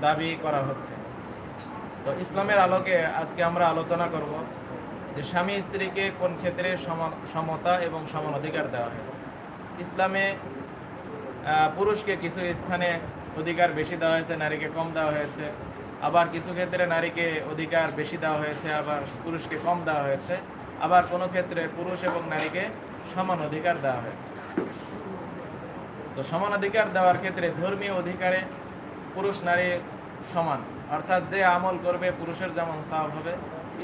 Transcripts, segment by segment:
দাবি করা হচ্ছে। তো ইসলামের আলোকে আজকে আমরা আলোচনা করব যে স্বামী স্ত্রীকে কোন ক্ষেত্রে সম- সমতা এবং সমান অধিকার দেওয়া হয়েছে। ইসলামে পুরুষকে কিছু স্থানে অধিকার বেশি দেওয়া হয়েছে, নারীকে কম দেওয়া হয়েছে। আবার কিছু ক্ষেত্রে নারীকে অধিকার বেশি দেওয়া হয়েছে, আবার পুরুষকে কম দেওয়া হয়েছে। আবার কোনো ক্ষেত্রে পুরুষ এবং নারীকে সমান অধিকার দেওয়া হয়েছে। তো সমান অধিকার দেওয়ার ক্ষেত্রে ধর্মীয় অধিকারে পুরুষ নারী সমান। অর্থাৎ যে আমল করবে পুরুষের যেমন স্বভাব হবে,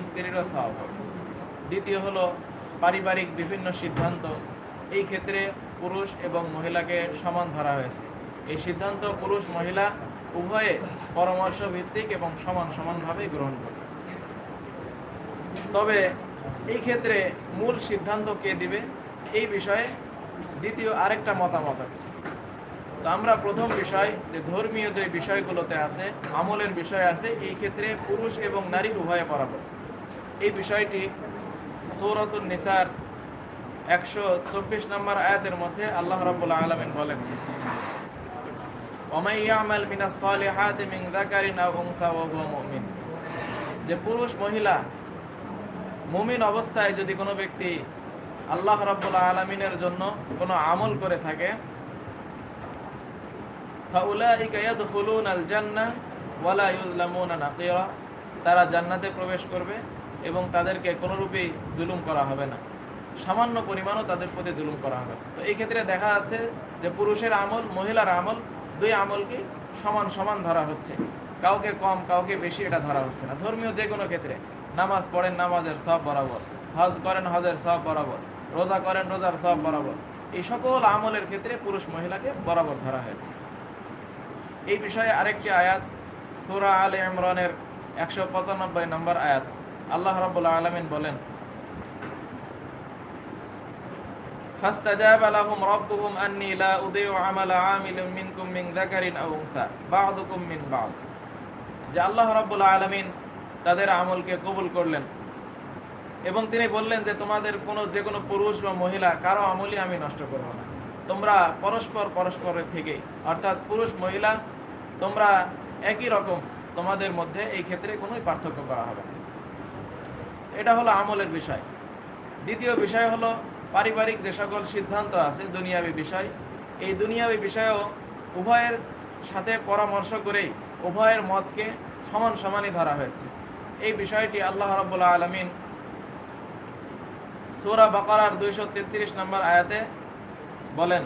স্ত্রীরও স্বভাব হবে। দ্বিতীয় হলো পারিবারিক বিভিন্ন সিদ্ধান্ত। এই ক্ষেত্রে পুরুষ এবং মহিলাকে সমান ধরা হয়েছে। এই সিদ্ধান্ত পুরুষ মহিলা উভয়ে পরামর্শ ভিত্তিক এবং সমান সমানভাবে গ্রহণ করে। তবে এই ক্ষেত্রে মূল সিদ্ধান্ত কে দিবে? এই বিষয়ে দ্বিতীয় আরেকটা মতামত আছে। তো আমরা প্রথম বিষয় যে ধর্মীয় যে বিষয়গুলোতে আছে, আমলের বিষয় আছে, এই ক্ষেত্রে পুরুষ এবং নারী উভয়ে বরাবর। এই বিষয়টি সৌরতুল নিসার একশো চব্বিশ নম্বর আয়াতের মধ্যে আল্লাহ রাবুল্লাহ আলমিন বলেন যে পুরুষ, মহিলা মুমিন অবস্থায় যদি কোনো ব্যক্তি আল্লাহ রাবুল্লাহ আলমিনের জন্য কোনো আমল করে থাকে ফাউলাইকা ইয়াদখুলুনা আল জান্নাহ ওয়ালা ইউযলামুনা তারা জান্নাতে প্রবেশ করবে এবং তাদেরকে কোনোরূপেই জুলুম করা হবে না। সামান্য পরিমাণও তাদের প্রতি জুলুম করা হবে তো এই ক্ষেত্রে দেখা যাচ্ছে যে পুরুষের আমল, মহিলার আমল, দুই আমলকে সমান সমান ধরা হচ্ছে। কাউকে কম, কাউকে বেশি এটা ধরা হচ্ছে না। ধর্মীয় যে কোনো ক্ষেত্রে নামাজ পড়েন নামাজের সব বরাবর, হজ করেন হজের সব বরাবর, রোজা করেন রোজার সব বরাবর। এই সকল আমলের ক্ষেত্রে পুরুষ মহিলাকে বরাবর ধরা হয়েছে। এই বিষয়ে আরেকটি আয়াত সুরা আলে ইমরানের একশো পঁচানব্বই নম্বর আয়াত আল্লাহ রাব্বুল আলামিন বলেন فاستجاب لهم ربهم أني لا أضيع عمل عامل منكم من ذكر أو أنثى بعضكم من بعض যে আল্লাহ রাব্বুল আলামিন তাদের আমলকে কবুল করলেন এবং তিনি বললেন যে তোমাদের কোনো যে কোনো পুরুষ বা মহিলা কারো আমলই আমি নষ্ট করব না তোমরা পরস্পর পরস্পরের থেকে অর্থাৎ পুরুষ মহিলা তোমরা একই রকম তোমাদের মধ্যে এই ক্ষেত্রে কোনো পার্থক্য করা হবে এটা হলো আমলের বিষয়। দ্বিতীয় বিষয় হলো পারিবারিক যে সকল সিদ্ধান্ত আছে, দুনিয়াবী বিষয়, এই দুনিয়াবী বিষয়েও উভয়ের সাথে পরামর্শ করেই উভয়ের মতকে সমান সমানই ধরা হয়েছে। এই বিষয়টি আল্লাহ রাব্বুল আলমিন সূরা বাকারার দুইশো তেত্রিশ নম্বর আয়াতে বলেন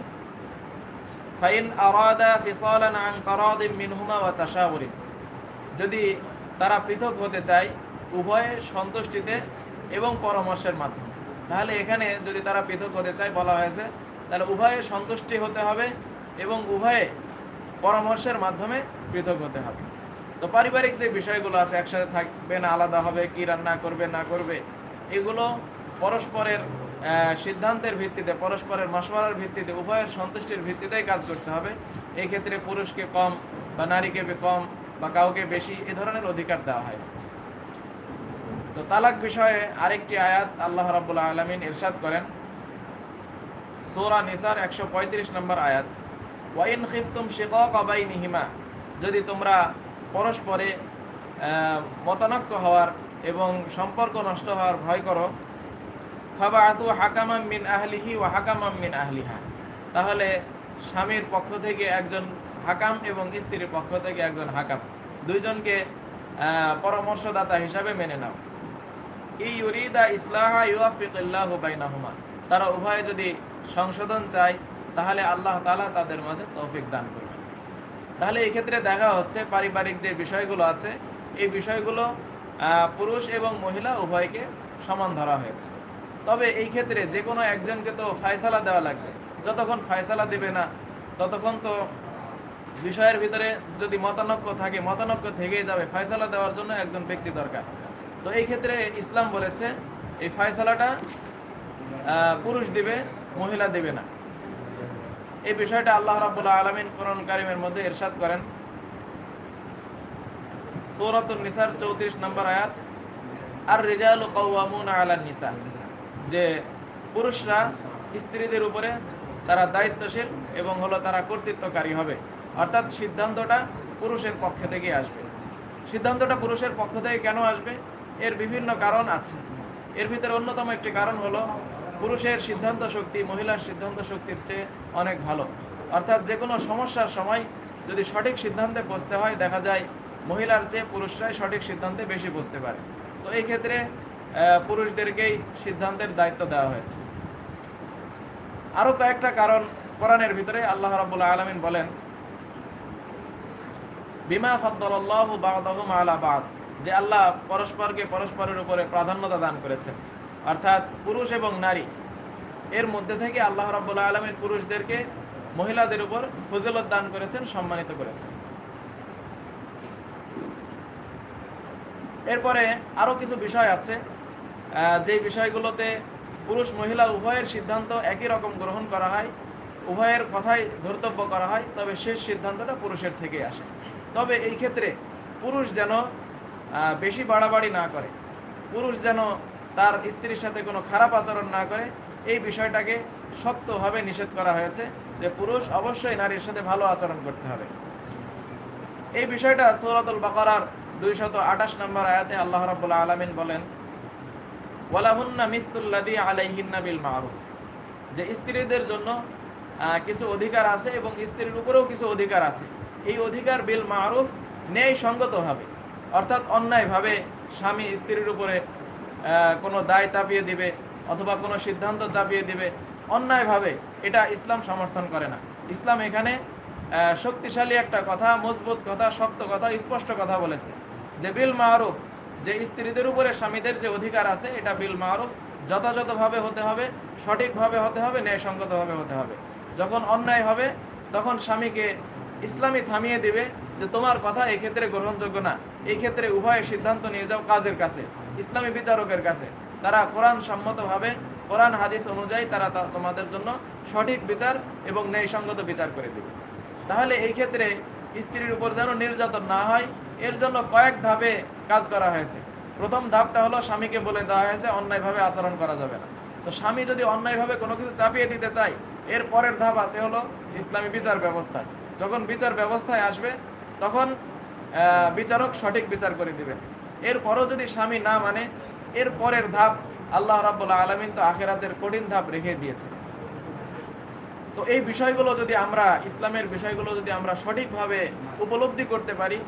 ফাইন আরাদা ফিসালান আন তারাদিম মিনহুমা ওয়া তাশাউরিন যদি তারা পৃথক হতে চায় উভয়ে সন্তুষ্টিতে এবং পরামর্শের মাধ্যমে। তাহলে এখানে যদি তারা পৃথক হতে চায় বলা হয়েছে, তাহলে উভয়ে সন্তুষ্টি হতে হবে এবং উভয়ে পরামর্শের মাধ্যমে পৃথক হতে হবে। তো পারিবারিক যে বিষয়গুলো আছে, একসাথে থাকবে না, আলাদা হবে, কি রান্না করবে, না করবে, এগুলো পরস্পরের সিদ্ধান্তের ভিত্তিতে, পরস্পরের মশওয়ারার ভিত্তিতে, উভয়ের সন্তুষ্টির ভিত্তিতেই কাজ করতে হবে। এই ক্ষেত্রে পুরুষকে কম বা নারীকে কম বা কাউকে বেশি এ ধরনের অধিকার দেওয়া হয়। তো তালাক বিষয়ে আরেকটি আয়াত আল্লাহ রাব্বুল আলামিন ইরশাদ করেন। সূরা নিসার 135 নম্বর আয়াত, ওয়াইন খিফতুম শিকাক বাইনিহিমা যদি তোমরা পরস্পরে মতানক্য হওয়ার এবং সম্পর্ক নষ্ট হওয়ার ভয় করো ফাবাআতু হাকামাম মিন আহলিহি ওয়া হাকামাম মিন আহলিহা। তাহলে স্বামীর পক্ষ থেকে একজন হাকাম এবং স্ত্রীর পক্ষ থেকে একজন হাকাম। দুইজনকে পরামর্শদাতা হিসাবে মেনে নাও। ইউরিদা ইসলাহা ইউয়াফিকুল্লাহু বাইনাহুমা। তারা উভয়ে যদি সংশোধন চায়, তাহলে আল্লাহ তাআলা তাদের মাঝে তৌফিক দান করবেন। তাহলে এই ক্ষেত্রে দেখা হচ্ছে পারিবারিক যে বিষয়গুলো আছে, এই বিষয়গুলো পুরুষ এবং মহিলা উভয়কে সমান ধরা হয়েছে। তবে এই ক্ষেত্রে যে কোনো একজনকে তো ফায়সালা দেওয়া লাগবে। যতক্ষণ ফায়সালা দেবে না, ততক্ষণ তো বিষয়ের ভিতরে যদি মতানক্য থাকে, মতানক্য থেকেই যাবে। ফায়সালা দেওয়ার জন্য একজন ব্যক্তি দরকার। তো এই ক্ষেত্রে ইসলাম বলেছে, এই ফায়সালাটা পুরুষ দিবে, মহিলা দেবে না। এই বিষয়টা আল্লাহ রাবুল্লাহ আলমিন কোরআন কারিমের মধ্যে ইরশাদ করেন। সৌরাতুন নিসার চৌত্রিশ নম্বর আয়াত আর রেজাল কৌয়ামুন আলান নিসা। যে পুরুষরা স্ত্রীদের উপরে তারা দায়িত্বশীল এবং হলো তারা কর্তৃত্বকারী হবে। অর্থাৎ সিদ্ধান্তটা পুরুষের পক্ষ থেকে আসবে। সিদ্ধান্তটা পুরুষের পক্ষ থেকে কেন আসবে? এর বিভিন্ন কারণ আছে। এর ভিতরে অন্যতম একটি কারণ হলো পুরুষের সিদ্ধান্ত শক্তি, মহিলার সিদ্ধান্ত শক্তির চেয়ে অনেক ভালো। অর্থাৎ যে কোনো সমস্যার সময় যদি সঠিক সিদ্ধান্তে পৌঁছতে হয়, দেখা যায় মহিলার চেয়ে পুরুষরাই সঠিক সিদ্ধান্তে বেশি পৌঁছতে পারে। তো এই ক্ষেত্রে পুরুষদেরকেই সিদ্ধান্তের দায়িত্ব দেওয়া হয়েছে। আরও কয়েকটা কারণ কোরআনের ভিতরে আল্লাহ রাব্বুল আলামিন বলেন, বিমা ফাদ্দালাল্লাহু বা'দাহুম আলা যে আল্লাহ পরস্পরকে পরস্পরের উপরে প্রাধান্যতা দান করেছেন। অর্থাৎ পুরুষ এবং নারী, এর মধ্যে থেকে আল্লাহ রাব্বুল আলামিন পুরুষদেরকে মহিলাদের উপর ফজিলত দান করেছেন, সম্মানিত করেছেন। এরপরে আরও কিছু বিষয় আছে যে বিষয়গুলোতে পুরুষ মহিলা উভয়ের সিদ্ধান্ত একই রকম গ্রহণ করা হয়, উভয়ের কথাই ধর্তব্য করা হয়, তবে শেষ সিদ্ধান্তটা পুরুষের থেকে আসে। তবে এই ক্ষেত্রে পুরুষ যেন বেশি বাড়াবাড়ি না করে, পুরুষ যেন তার স্ত্রীর সাথে কোনো খারাপ আচরণ না করে, এই বিষয়টাকে শক্তভাবে নিষেধ করা হয়েছে যে পুরুষ অবশ্যই নারীর সাথে ভালো আচরণ করতে হবে। এই বিষয়টা সূরাতুল বাকারার দুইশত আঠাশ নম্বর আয়াতে আল্লাহ রাব্বুল আলামিন বলেন ওয়ালাহুন্না মিথুল্লাদি আলাইহিন্না বিল মারুফ। যে স্ত্রীদের জন্য কিছু অধিকার আছে এবং স্ত্রীর উপরেও কিছু অধিকার আছে। এই অধিকার বিল মারুফ ন্যায় সঙ্গতভাবে অর্থাৎ অন্যায়ভাবে স্বামী স্ত্রীর উপরে কোনো দায় চাপিয়ে দিবে অথবা কোনো সিদ্ধান্ত চাপিয়ে দিবে, অন্যায়ভাবে এটা ইসলাম সমর্থন করে না। ইসলাম এখানে শক্তিশালী একটা কথা, মজবুত কথা, শক্ত কথা, স্পষ্ট কথা বলেছে। যে বিল মারুফ যে স্ত্রীদের উপরে স্বামীদের যে অধিকার আছে, এটা বিল মারুফ, যথাযথভাবে হতে হবে, সঠিকভাবে হতে হবে, ন্যায়সঙ্গতভাবে হতে হবে। যখন অন্যায় হবে, তখন স্বামীকে ইসলামী থামিয়ে দিবে যে তোমার কথা এই ক্ষেত্রে গ্রহণযোগ্য না। এই ক্ষেত্রে উভয় সিদ্ধান্ত নিয়ে যাও কাজের কাছে, ইসলামী বিচারকের কাছে। তারা কোরআন সম্মতভাবে, কোরআন হাদিস অনুযায়ী তারা তোমাদের জন্য সঠিক বিচার এবং ন্যায়সঙ্গত বিচার করে দিবে। তাহলে এই ক্ষেত্রে স্ত্রীর উপর যেন নির্যাতন না হয়, এর জন্য কয়েক ধাপে কাজ করা হয়েছে। প্রথম ধাপটা হলো স্বামীকে বলে দেওয়া হয়েছে, অন্যায়ভাবে আচরণ করা যাবে না। তো স্বামী যদি অন্যায়ভাবে কোনো কিছু চাপিয়ে দিতে চায়, এর পরের ধাপ আছে হলো ইসলামী বিচার ব্যবস্থা। যখন বিচার ব্যবস্থায় আসবে, তখন বিচারক সঠিক বিচার করে দিবে। এরপরও যদি স্বামী না মানে এর পরের ধাপ আল্লাহ রাব্বুল আলামিন তো আখেরাতের কঠিন ধাপ রেখে দিয়েছে। তো এই বিষয়গুলো যদি আমরা, ইসলামের বিষয়গুলো যদি আমরা সঠিকভাবে উপলব্ধি করতে পারি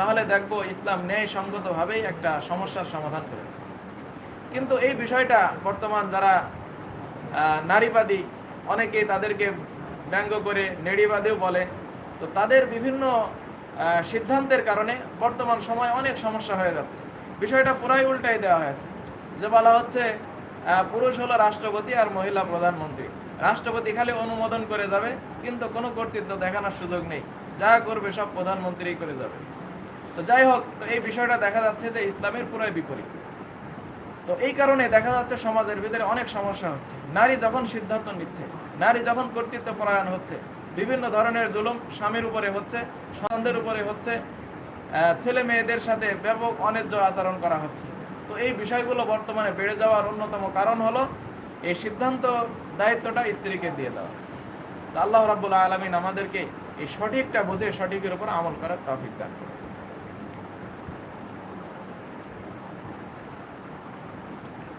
তাহলে দেখব ইসলাম ন্যায় সঙ্গতভাবেই একটা সমস্যার সমাধান করেছে। কিন্তু এই বিষয়টা বর্তমান যারা নারীবাদী, অনেকেই তাদেরকে ব্যঙ্গ করে নেড়িবাদীও বলে, তো তাদের বিভিন্ন সিদ্ধান্তের কারণে বর্তমান সময় অনেক সমস্যা হয়ে যাচ্ছে। বিষয়টা পুরাই উল্টাই দেওয়া হয়েছে। যে বলা হচ্ছে পুরুষ হলো রাষ্ট্রপতি আর মহিলা প্রধানমন্ত্রী। রাষ্ট্রপতি খালি অনুমোদন করে যাবে, কিন্তু কোনো কর্তৃত্ব দেখানোর সুযোগ নেই। যা করবে সব প্রধানমন্ত্রী করে যাবে। তো যাই হোক এই বিষয়টা দেখা যাচ্ছে যে ইসলামের পুরাই বিপরীত। তো এই কারণে দেখা যাচ্ছে সমাজের ভিতরে অনেক সমস্যা হচ্ছে। নারী যখন সিদ্ধান্ত নিচ্ছে, নারী যখন কর্তৃত্ব পরায়ণ হচ্ছে, বিভিন্ন ধরনের জুলুম স্বামীর উপরে হচ্ছে, সন্তানদের উপরে হচ্ছে ছেলে মেয়েদের সাথে ব্যাপক অন্যায্য আচরণ করা হচ্ছে। তো এই বিষয়গুলো বর্তমানে বেড়ে যাওয়ার অন্যতম কারণ হলো এই সিদ্ধান্ত দায়িত্বটা স্ত্রীকে দিয়ে দেওয়া। আল্লাহ রাব্বুল আলমিন আমাদেরকে এই সঠিকটা বুঝে সঠিকের উপর আমল করার তৌফিক দান করুন।